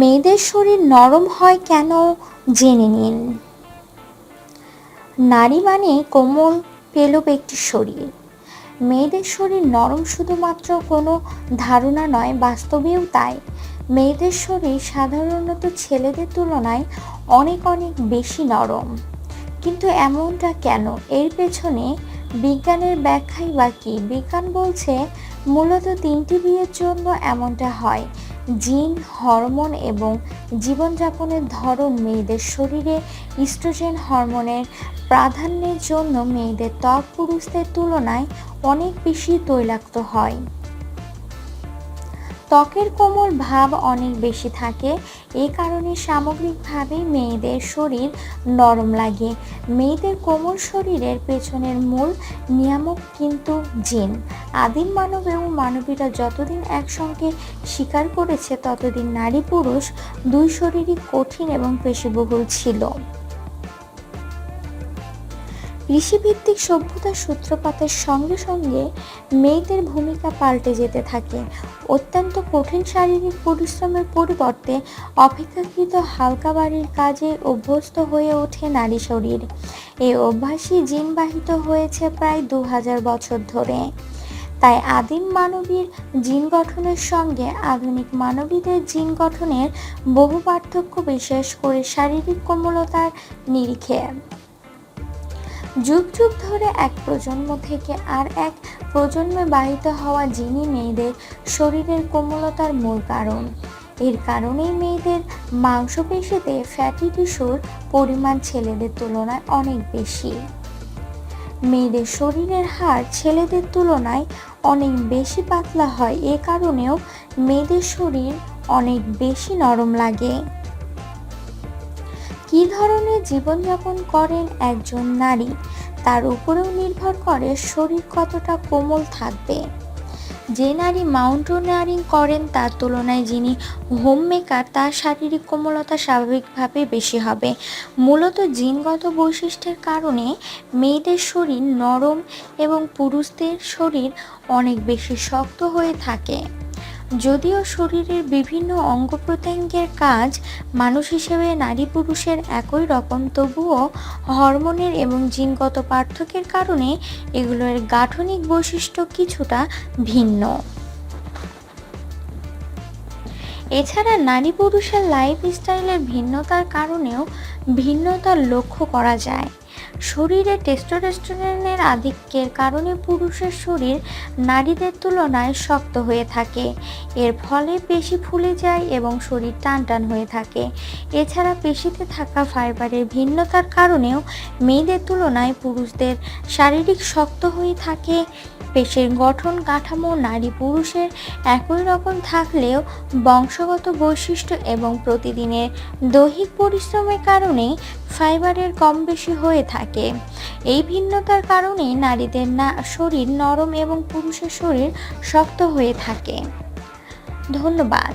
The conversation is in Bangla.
মেয়েদের শরীর নরম হয় কেন জেনে নিন। নারী মানে কোমল, পেলব একটি শরীর। মেয়েদের শরীর নরম শুধুমাত্র কোনো ধারণা নয়, বাস্তবেও তাই। মেয়েদের শরীর সাধারণত ছেলেদের তুলনায় অনেক অনেক বেশি নরম। কিন্তু এমনটা কেন? এর পেছনে বিজ্ঞানের ব্যাখ্যাই বা কি? বিজ্ঞান বলছে মূলত তিনটি বিয়ের জন্য এমনটা হয়। জিন, হরমোন এবং জীবনযাপনের ধরন মেয়েদের শরীরে ইস্ট্রোজেন হরমোনের প্রাধান্যের জন্য মেয়েদের ত্বক পুরুষদের তুলনায় অনেক বেশি তৈলাক্ত হয়। ত্বকের কোমল ভাব অনেক বেশি থাকে। এ কারণে সামগ্রিকভাবে মেয়েদের শরীর নরম লাগে। মেয়েদের কোমল শরীরের পেছনের মূল নিয়ামক কিন্তু জিন। আদিম মানব এবং মানবীরা যতদিন একসঙ্গে স্বীকার করেছে, ততদিন নারী পুরুষ দুই শরীরই কঠিন এবং পেশিবহুল ছিল। কৃষিভিত্তিক সভ্যতার সূত্রপাতের সঙ্গে সঙ্গে মেয়েদের ভূমিকা পাল্টে যেতে থাকে। অত্যন্ত কঠিন শারীরিক পরিশ্রমের পরিবর্তে অপেক্ষাকৃত হালকা বাড়ির কাজে অভ্যস্ত হয়ে ওঠে নারী শরীর। এই অভ্যাসই জিনবাহিত হয়েছে প্রায় দু হাজার বছর ধরে। তাই আদিম মানবীর জিন গঠনের সঙ্গে আধুনিক মানবীদের জিন গঠনের বহু পার্থক্য বিশেষ করে শারীরিক কোমলতার নিরিখে। যুগ যুগ ধরে এক প্রজন্ম থেকে আর এক প্রজন্মে বাহিত হওয়া যিনি মেয়েদের শরীরের কোমলতার মূল কারণ। এর কারণেই মেয়েদের মাংসপেশিতে ফ্যাটি টিস্যুর পরিমাণ ছেলেদের তুলনায় অনেক বেশি। মেয়েদের শরীরের হার ছেলেদের তুলনায় অনেক বেশি পাতলা হয়, এ কারণেও মেয়েদের শরীর অনেক বেশি নরম লাগে। কী ধরনের জীবনযাপন করেন একজন নারী, তার উপরেও নির্ভর করে শরীর কতটা কোমল থাকবে। যে নারী মাউন্টেনিয়ারিং করেন, তার তুলনায় যিনি হোম মেকার তার শারীরিক কোমলতা স্বাভাবিকভাবে বেশি হবে। মূলত জিনগত বৈশিষ্ট্যের কারণে মেয়েদের শরীর নরম এবং পুরুষদের শরীর অনেক বেশি শক্ত হয়ে থাকে। যদিও শরীরের বিভিন্ন অঙ্গ প্রত্যঙ্গের কাজ মানুষ হিসেবে নারী পুরুষের একই রকম, তবুও হরমোনের এবং জিনগত পার্থক্যের কারণে এগুলোর গাঠনিক বৈশিষ্ট্য কিছুটা ভিন্ন। এছাড়া নারী পুরুষের লাইফ স্টাইলের ভিন্নতার কারণেও ভিন্নতা লক্ষ্য করা যায়। শরীরে টেস্টোস্টেরনের আধিক্যের কারণে পুরুষের শরীর নারীদের তুলনায় শক্ত হয়ে থাকে। এর ফলে পেশি ফুলে যায় এবং শরীর টান টান হয়ে থাকে। এছাড়া পেশিতে থাকা ফাইবারের ভিন্নতার কারণেও মেয়েদের তুলনায় পুরুষদের শারীরিক শক্ত হয়ে থাকে। পেশের গঠন, কাঠামো, নারী পুরুষের একই রকম থাকলেও বংশগত বৈশিষ্ট্য এবং প্রতিদিনের দৈহিক পরিশ্রমের কারণে ফাইবারের কম বেশি হয়ে থাকে। এই ভিন্নতার কারণে নারীদের না, শরীর নরম এবং পুরুষের শরীর শক্ত হয়ে থাকে। ধন্যবাদ।